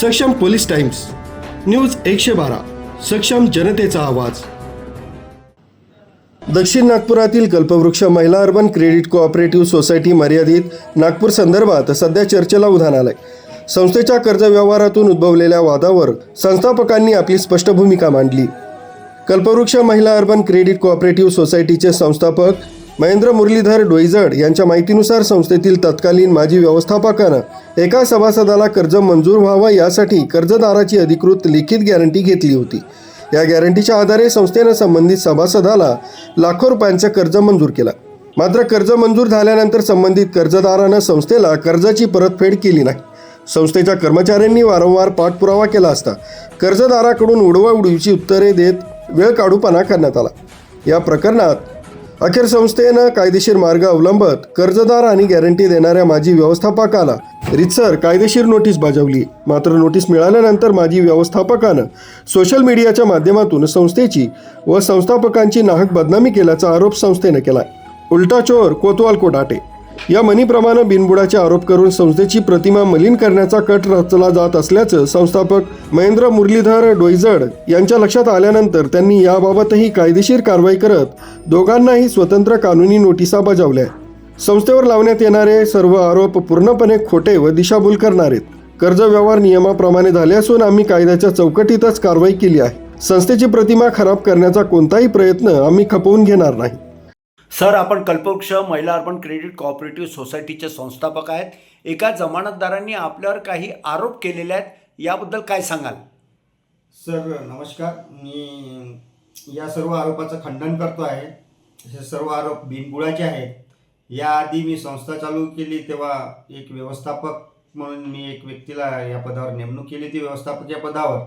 सक्षम police times news एकशे बारा सक्षम जनतेचा आवाज. दक्षिण नागपुरातील कल्पवृक्ष महिला अर्बन क्रेडिट कोऑपरेटिव्ह सोसायटी मर्यादित नागपूर संदर्भात सध्या चर्चेला उधाण आलंय. संस्थेच्या कर्ज व्यवहारातून उद्भवलेल्या वादावर संस्थापकांनी आपली स्पष्ट भूमिका मांडली. कल्पवृक्ष महिला अर्बन क्रेडिट कोऑपरेटिव्ह सोसायटीचे संस्थापक महेंद्र मुरलीधर डोईजड यांच्या माहितीनुसार संस्थेतील तत्कालीन माजी व्यवस्थापकानं एका सभासदाला कर्ज मंजूर व्हावं यासाठी कर्जदाराची अधिकृत लिखित गॅरंटी घेतली होती. या गॅरंटीच्या आधारे संस्थेनं संबंधित सभासदाला लाखो रुपयांचं कर्ज मंजूर केलं. मात्र कर्ज मंजूर झाल्यानंतर संबंधित कर्जदारानं संस्थेला कर्जाची परतफेड केली नाही. संस्थेच्या कर्मचाऱ्यांनी वारंवार पाठपुरावा केला असता कर्जदाराकडून उडवाउडवीची उत्तरे देत वेळ काढूपणा करण्यात आला. या प्रकरणात अखेर संस्थेनं कायदेशीर मार्ग अवलंबत कर्जदार आणि गॅरंटी देणाऱ्या माजी व्यवस्थापकाला रितसर कायदेशीर नोटीस बजावली. मात्र नोटीस मिळाल्यानंतर माजी व्यवस्थापकानं सोशल मीडियाच्या माध्यमातून संस्थेची व संस्थापकांची नाहक बदनामी केल्याचा आरोप संस्थेनं केला उलटा चोर कोतवाल कोटाटे या मनीप्रमाणे बिनबुडाचे आरोप करून संस्थेची प्रतिमा मलिन करण्याचा कट रचला जात असल्याचं संस्थापक महेंद्र मुरलीधर डोईजड यांच्या लक्षात आल्यानंतर त्यांनी याबाबतही कायदेशीर कारवाई करत दोघांनाही स्वतंत्र कानूनी नोटिसा बजावल्या. संस्थेवर लावण्यात येणारे सर्व आरोप पूर्णपणे खोटे व दिशाभूल करणारेत कर्ज व्यवहार नियमाप्रमाणे झाले असून आम्ही कायद्याच्या चौकटीतच कारवाई केली आहे. संस्थेची प्रतिमा खराब करण्याचा कोणताही प्रयत्न आम्ही खपवून घेणार नाही. सर आपण कल्पवृक्ष महिला अर्बन क्रेडिट कॉपरेटिव्ह सोसायटीचे संस्थापक आहेत. एका जमानतदारांनी आपल्यावर काही आरोप केलेले आहेत. याबद्दल काय सांगाल? सर नमस्कार. मी या सर्व आरोपाचं खंडन करतो आहे. हे सर्व आरोप बिनबुडाचे आहेत. याआधी मी संस्था चालू केली तेव्हा एक व्यवस्थापक म्हणून मी एक व्यक्तीला या पदावर नेमणूक केली ती व्यवस्थापक या पदावर.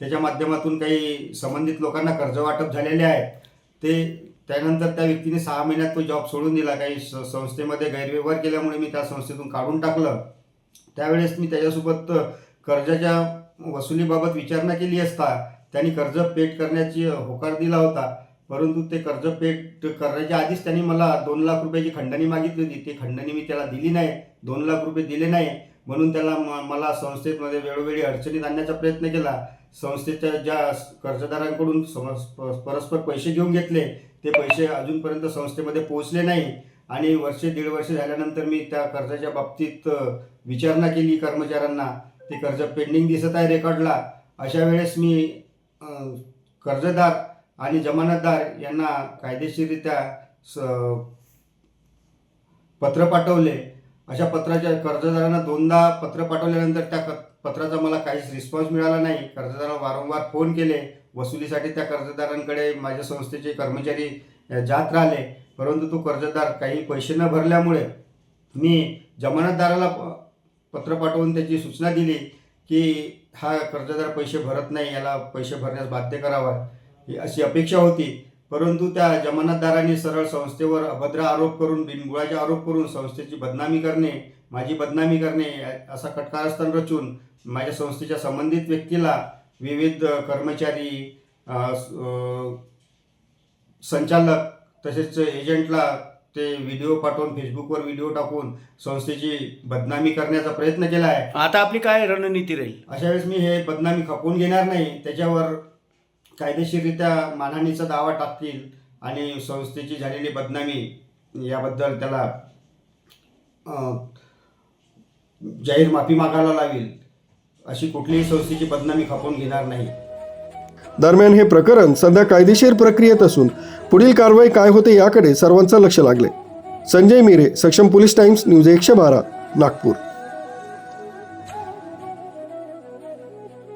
त्याच्या माध्यमातून काही संबंधित लोकांना कर्ज वाटप झालेले आहेत ते त्यानंतर त्या व्यक्तीने सहा महिन्यात तो जॉब सोडून दिला. काही स- संस्थेमध्ये गैरव्यवहार केल्यामुळे मी त्या संस्थेतून काढून टाकलं. त्यावेळेस मी त्याच्यासोबत कर्जाच्या वसुलीबाबत विचारणा केली असता त्यांनी कर्ज पेट करण्याची होकार दिला होता. परंतु ते कर्ज पेट करण्याच्या आधीच त्यांनी मला दोन लाख रुपयाची खंडणी मागितली होती. ती खंडणी मी त्याला दिली नाही. दोन लाख रुपये दिले नाही. म्हणून त्याला म- मला संस्थेमध्ये वेळोवेळी अडचणीत आणण्याचा प्रयत्न केला. संस्थेच्या ज्या कर्जदारांकडून समज प- परस्पर पैसे घेऊन घेतले ते पैसे अजूनपर्यंत संस्थेमध्ये पोहोचले नाही. आणि वर्षे दीड वर्ष झाल्यानंतर मी त्या कर्जाच्या बाबतीत विचारणा केली कर्मचाऱ्यांना. ते कर्ज पेंडिंग दिसत आहे रेकॉर्डला. अशा वेळेस मी कर्जदार आणि जमानतदार यांना कायदेशीररित्या स पत्र पाठवले. अशा पत्राच्या कर्जदारांना दोनदा पत्र पाठवल्यानंतर त्या क- पत्राचा मला काहीच रिस्पॉन्स मिळाला नाही. कर्जदारांना वारंवार फोन केले. वसुलीसाठी त्या कर्जदारांकडे माझ्या संस्थेचे कर्मचारी जात राहिले. परंतु तो कर्जदार काही पैसे न भरल्यामुळे मी जमानतदाराला प- पत्र पाठवून त्याची सूचना दिली की हा कर्जदार पैसे भरत नाही. याला पैसे भरण्यास बाध्य करावा. ही अशी अपेक्षा होती. परंतु त्या जमानतदारांनी सरळ संस्थेवर अभद्र आरोप करून बिनबुडाचे आरोप करून संस्थेची बदनामी करणे माझी बदनामी करणे असा कटकारस्थान रचून माझ्या संस्थेच्या संबंधित व्यक्तीला विविध कर्मचारी संचालक तसेच एजंटला ते व्हिडिओ पाठवून फेसबुकवर व्हिडिओ टाकून संस्थेची बदनामी करण्याचा प्रयत्न केला आहे. आता आपली काय रणनीती राहील? अशा वेळेस मी हे बदनामी खपवून घेणार नाही. त्याच्यावर कायदेशीररित्या मानहानीचा दावा टाकतील आणि संस्थेची झालेली बदनामी याबद्दल त्याला जाहीर माफी मागायला लावेल अशी कुठलीही संस्थेची बदनामी खपवून घेणार नाही. दरम्यान हे प्रकरण सध्या कायदेशीर प्रक्रियेत असून पुढील कारवाई काय होते याकडे सर्वांचं लक्ष लागले. संजय मिरे सक्षम पोलीस टाइम्स न्यूज एकशे बारा नागपूर.